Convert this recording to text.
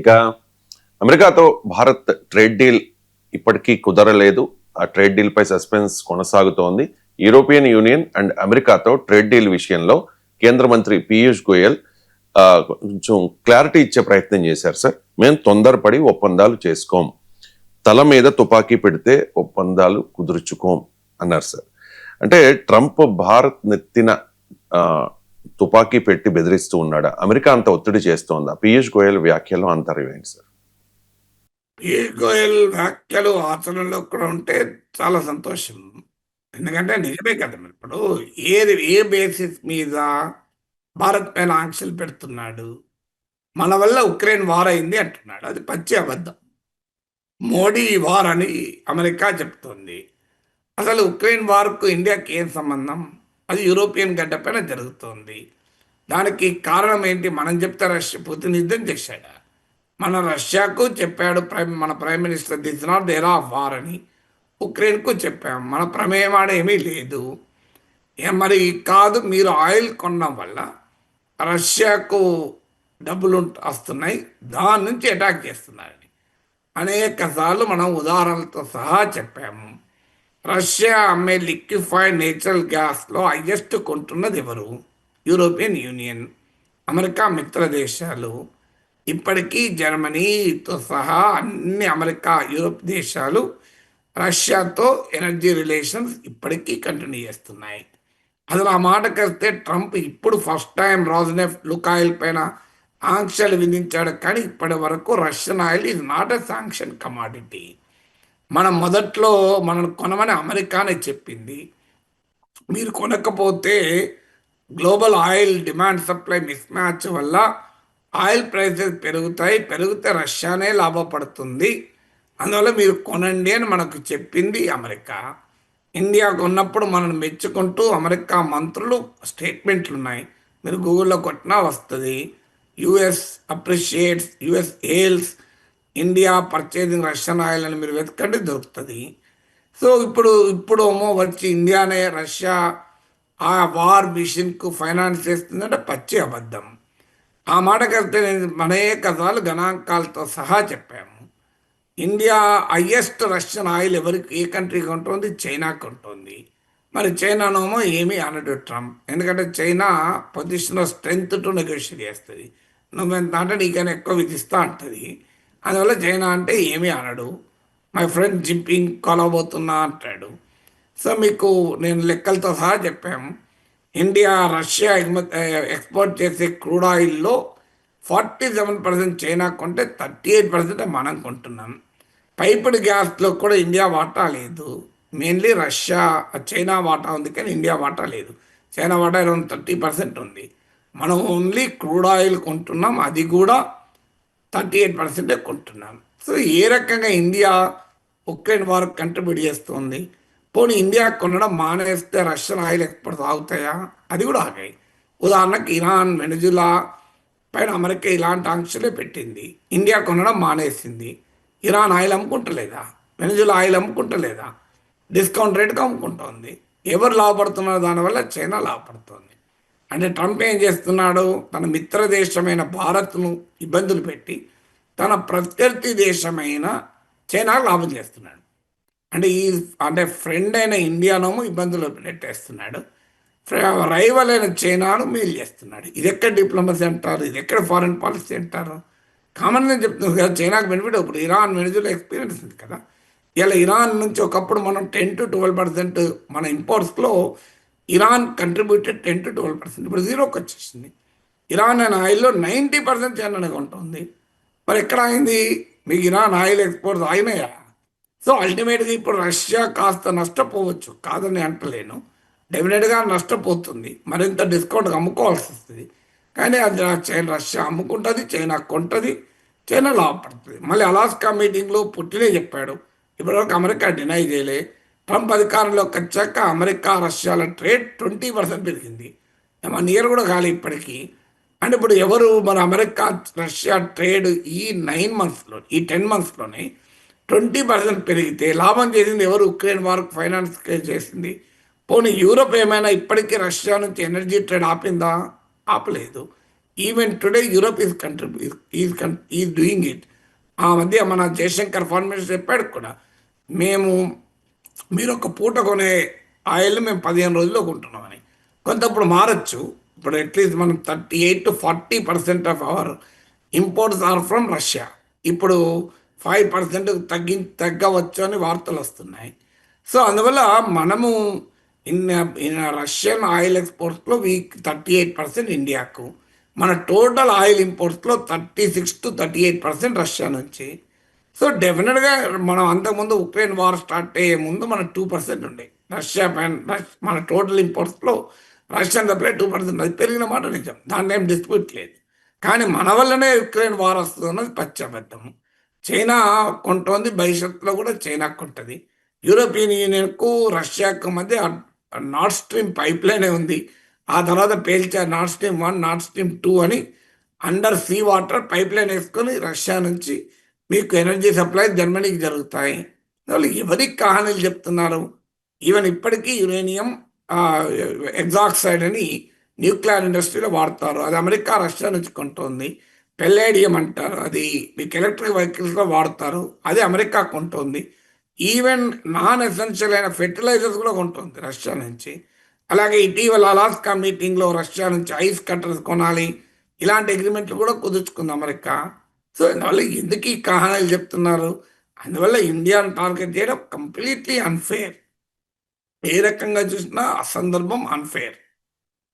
ఇక అమెరికాతో Bharat trade deal ఇప్పటికీ కుదరలేదు. ఆ ట్రేడ్ డీల్ పై సస్పెన్స్ కొనసాగుతోంది. యూరోపియన్ యూనియన్ అండ్ అమెరికాతో ట్రేడ్ డీల్ విషయంలో కేంద్ర మంత్రి పీయూష్ గోయల్ కొంచెం క్లారిటీ ఇచ్చే ప్రయత్నం చేశారు సార్. మేము తొందరపడి ఒప్పందాలు చేసుకోం. తల మీద తుపాకీ పెడితే ఒప్పందాలు కుదుర్చుకోం అన్నారు సార్. అంటే ట్రంప్ భారత్ నెత్తిన తుపాకీ పెట్టి బెదిరిస్తూ ఉన్నాడా? అమెరికా అంత ఒత్తిడి చేస్తోందా? పీయూష్ గోయల్ వ్యాఖ్యలు అంతరం ఏంటి సార్. పీయూష్ గోయల్ వ్యాఖ్యలు ఆచరణలో కూడా ఉంటే చాలా సంతోషం. ఎందుకంటే నిజమే కదా ఇప్పుడు ఏది ఏ బేసిస్ మీద భారత్ పైన ఆంక్షలు పెడుతున్నాడు? మన వల్ల ఉక్రెయిన్ వార్ అయింది అంటున్నాడు. అది పచ్చి అబద్ధం. మోడీ వార్ అని అమెరికా చెప్తుంది. అసలు ఉక్రెయిన్ వార్కు ఇండియాకి ఏం సంబంధం? అది యూరోపియన్ గడ్డ పైన జరుగుతోంది. దానికి కారణం ఏంటి? మనం చెప్తే రష్యా పుతిన్ యుద్ధం చేశాడా? మన రష్యాకు చెప్పాడు ప్రైమ్ మన prime minister this not there of war అని ఉక్రెయిన్కు చెప్పాం. మన ప్రమేయం ఆడ ఏమీ లేదు. ఏ మరి కాదు మీరు ఆయిల్ కొనడం వల్ల రష్యాకు డబ్బులు వస్తున్నాయి. దాని నుంచి అటాక్ చేస్తున్నారని అనేక సార్లు మనం ఉదాహరణలతో సహా చెప్పాము. రష్యా అమ్మే లిక్విఫైడ్ నేచురల్ గ్యాస్లో హైయెస్ట్ కొంటున్నది ఎవరు? యూరోపియన్ యూనియన్ అమెరికా మిత్ర దేశాలు ఇప్పటికీ జర్మనీతో సహా అన్ని అమెరికా యూరోప్ దేశాలు రష్యాతో ఎనర్జీ రిలేషన్స్ ఇప్పటికీ కంటిన్యూ చేస్తున్నాయి. అసలు ఆ మాటకొస్తే ట్రంప్ ఇప్పుడు ఫస్ట్ టైం రాజ్నెఫ్ లుకాయిల్ పైన ఆంక్షలు విధించాడు. కానీ ఇప్పటి వరకు Russian oil is not a sanction commodity. మనం మొదట్లో మనం కొనమని అమెరికానే చెప్పింది. మీరు కొనకపోతే global oil demand supply mismatch వల్ల ఆయిల్ ప్రైసెస్ పెరుగుతాయి. పెరిగితే రష్యానే లాభపడుతుంది. అందువల్ల మీరు కొనండి అని మనకు చెప్పింది అమెరికా. ఇండియా కొన్నప్పుడు మనల్ని మెచ్చుకుంటూ అమెరికా మంత్రులు స్టేట్మెంట్లు ఉన్నాయి. మీరు గూగుల్లో కొట్టినా వస్తుంది. US appreciates US hails India purchasing Russian oil అని మీరు వెతకండి దొరుకుతుంది. సో ఇప్పుడు ఇప్పుడు ఏమో వచ్చి ఇండియానే రష్యా ఆ వార్ మిషన్కు ఫైనాన్స్ చేస్తుందంటే పచ్చి అబద్ధం. ఆ మాటకైతే నేను అనేక సార్లు గణాంకాలతో సహా చెప్పాము. ఇండియా హయ్యెస్ట్ రష్యన్ ఆయిల్ ఎవరికి ఏ కంట్రీకి ఉంటుంది చైనాకి ఉంటుంది మరి చైనానేమో ఏమీ అనడు ట్రంప్. ఎందుకంటే చైనా పొజిషన్లో స్ట్రెంగ్త్ టు నెగోషియేట్ చేస్తుంది. నువ్వెంత అంటే నీకైనా ఎక్కువ విధిస్తా అంటుంది. అందువల్ల చైనా అంటే ఏమీ అనడు. మై ఫ్రెండ్ జింపింగ్ కొలవబోతున్నా అంటాడు. సో మీకు నేను లెక్కలతో సహా చెప్పాము ఇండియా రష్యా ఎక్స్పోర్ట్ చేసే క్రూడ్ ఆయిల్లో ఫార్టీ సెవెన్ పర్సెంట్ చైనా కొంటే థర్టీ ఎయిట్ పర్సెంట్ మనం కొంటున్నాం. పైపుడ్ గ్యాస్లో కూడా ఇండియా వాటా లేదు. మెయిన్లీ రష్యా చైనా వాటా ఉంది కానీ ఇండియా వాటా లేదు. చైనా వాటా అరౌండ్ థర్టీ పర్సెంట్ ఉంది. మనం ఓన్లీ క్రూడ్ ఆయిల్ కొంటున్నాం. అది కూడా థర్టీ ఎయిట్ పర్సెంటే కొంటున్నాం. సో ఏ రకంగా ఇండియా ఉక్రెయిన్ వార్ కంట్రిబ్యూట్ చేస్తుంది? పోనీ ఇండియా కొనడం మానేస్తే రష్యన్ ఆయిల్ ఎక్స్పోర్ట్స్ ఆగుతాయా? అది కూడా ఆగాయి ఉదాహరణకు ఇరాన్ వెనజులా పైన అమెరికా ఇలాంటి ఆంక్షలే పెట్టింది. ఇండియా కొనడం మానేసింది. ఇరాన్ ఆయిల్ అమ్ముకుంటలేదా? వెనజులా ఆయిల్ అమ్ముకుంటలేదా? డిస్కౌంట్ రేట్కి అమ్ముకుంటోంది. ఎవరు లాభపడుతున్నారు? దానివల్ల చైనా లాభపడుతోంది. అంటే ట్రంప్ ఏం చేస్తున్నాడు? తన మిత్ర దేశమైన భారత్ను ఇబ్బందులు పెట్టి తన ప్రత్యర్థి దేశమైన చైనా లాభం చేస్తున్నాడు. అంటే ఈ అంటే ఫ్రెండ్ అయిన ఇండియానేమో ఇబ్బందులు నెట్టేస్తున్నాడు. రైవల్ అయిన చైనాను మేలు చేస్తున్నాడు. ఇది ఎక్కడ డిప్లొమసీ అంటారు? ఇది ఎక్కడ ఫారెన్ పాలసీ అంటారు? కామన్గా చెప్తున్నారు కదా చైనాకు బెనిఫిట్ ఇప్పుడు ఇరాన్ వెనుజులా ఎక్స్పీరియన్స్ ఉంది కదా. ఇలా ఇరాన్ నుంచి ఒకప్పుడు మనం టెన్ టు ట్వెల్వ్ పర్సెంట్ మన ఇంపోర్ట్స్లో Iran contributed ten to twelve percent ఇప్పుడు జీరోకి వచ్చేసింది. ఇరాన్ అయిన ఆయిల్లో నైంటీ పర్సెంట్ చైనానే ఉంటుంది. మరి ఎక్కడ అయింది మీకు ఇరాన్ ఆయిల్ ఎక్స్పోర్ట్స్ అయినాయా సో అల్టిమేట్గా ఇప్పుడు రష్యా కాస్త నష్టపోవచ్చు కాదని అంటలేను. డెఫినెట్గా నష్టపోతుంది. మరింత డిస్కౌంట్ అమ్ముకోవాల్సి వస్తుంది. కానీ అది చైనా రష్యా అమ్ముకుంటుంది చైనా కొంటుంది చైనా లాభపడుతుంది. మళ్ళీ అలాస్కా మీటింగ్లో పుట్టినే చెప్పాడు. ఇప్పటివరకు అమెరికా డినై చేయలే. ట్రంప్ అధికారంలోకి వచ్చాక అమెరికా రష్యాల ట్రేడ్ ట్వంటీ పర్సెంట్ పెరిగింది. మన ఇయర్ కూడా కాలే ఇప్పటికీ. అంటే ఇప్పుడు ఎవరు మన అమెరికా రష్యా ట్రేడ్ ఈ నైన్ మంత్స్లో ఈ టెన్ మంత్స్లోనే ట్వంటీ పర్సెంట్ పెరిగితే లాభం చేసింది ఎవరు? ఉక్రెయిన్ వారికి ఫైనాన్స్ చేసింది. పోనీ యూరోప్ ఏమైనా ఇప్పటికీ రష్యా నుంచి ఎనర్జీ ట్రేడ్ ఆపిందా? ఆపలేదు. Even today Europe is contribute is is doing it. ఆ మధ్య మన జయశంకర్ ఫారెన్ మినిస్టర్ చెప్పాడు కూడా. మేము మీరు ఒక పూట కొనే ఆయిల్ మేము పదిహేను రోజుల్లో కొంటున్నామని కొంత ఇప్పుడు మారచ్చు. ఇప్పుడు అట్లీస్ట్ మనం thirty eight to forty percent of our imports are from Russia. ఇప్పుడు ఫైవ్ పర్సెంట్ తగ్గి తగ్గవచ్చు అని వార్తలు వస్తున్నాయి. సో అందువల్ల మనము ఇన్ ఇన్ రష్యన్ ఆయిల్ ఎక్స్పోర్ట్స్లో వీక్ థర్టీ ఎయిట్ పర్సెంట్ ఇండియాకు మన total oil ఇంపోర్ట్స్లో thirty six to thirty eight percent Russia నుంచి. సో డెఫినెట్గా మనం అంతకుముందు ఉక్రెయిన్ వార్ స్టార్ట్ అయ్యే ముందు మన టూ పర్సెంట్ ఉండే. రష్యా పైన మన టోటల్ ఇంపోర్ట్స్లో రష్యన్ సప్లై టూ పర్సెంట్. అది పెరిగిన మాట నిజం. దాంట్లో ఏం డిస్ప్యూట్ లేదు. కానీ మన వల్లనే ఉక్రెయిన్ వార్ వస్తుంది అన్నది పచ్చబద్ధము చైనా కొంటోంది భవిష్యత్తులో కూడా చైనా కొంటుంది. యూరోపియన్ యూనియన్కు రష్యాకు మధ్య నార్త్ స్ట్రీమ్ పైప్ లైనే ఉంది. ఆ తర్వాత పేల్చారు North Stream one North Stream two అని under sea water pipeline వేసుకొని రష్యా నుంచి మీకు ఎనర్జీ సప్లై జర్మనీకి జరుగుతాయి. వాళ్ళు ఎవరికి కహానీలు చెప్తున్నారు? ఈవెన్ ఇప్పటికీ యురేనియం ఎగ్జాక్సైడ్ అని న్యూక్లియర్ ఇండస్ట్రీలో వాడతారు. అది అమెరికా రష్యా నుంచి కొంటుంది. పెల్లేడియం అంటారు. అది మీకు ఎలక్ట్రిక్ వెహికల్స్లో వాడతారు. అది అమెరికా కొంటుంది. ఈవెన్ నాన్ ఎసెన్షియల్ అయిన ఫెర్టిలైజర్స్ కూడా కొంటుంది రష్యా నుంచి. అలాగే ఇటీవల అలాస్కా మీటింగ్లో రష్యా నుంచి ఐస్ కట్టర్స్ కొనాలి. ఇలాంటి అగ్రిమెంట్లు కూడా కుదుర్చుకుంది అమెరికా. సో అందువల్ల ఎందుకు ఈ కహానాలు చెప్తున్నారు? అందువల్ల ఇండియాను టార్గెట్ చేయడం కంప్లీట్లీ అన్ఫేర్ ఏ రకంగా చూసినా ఆ సందర్భం అన్ఫేర్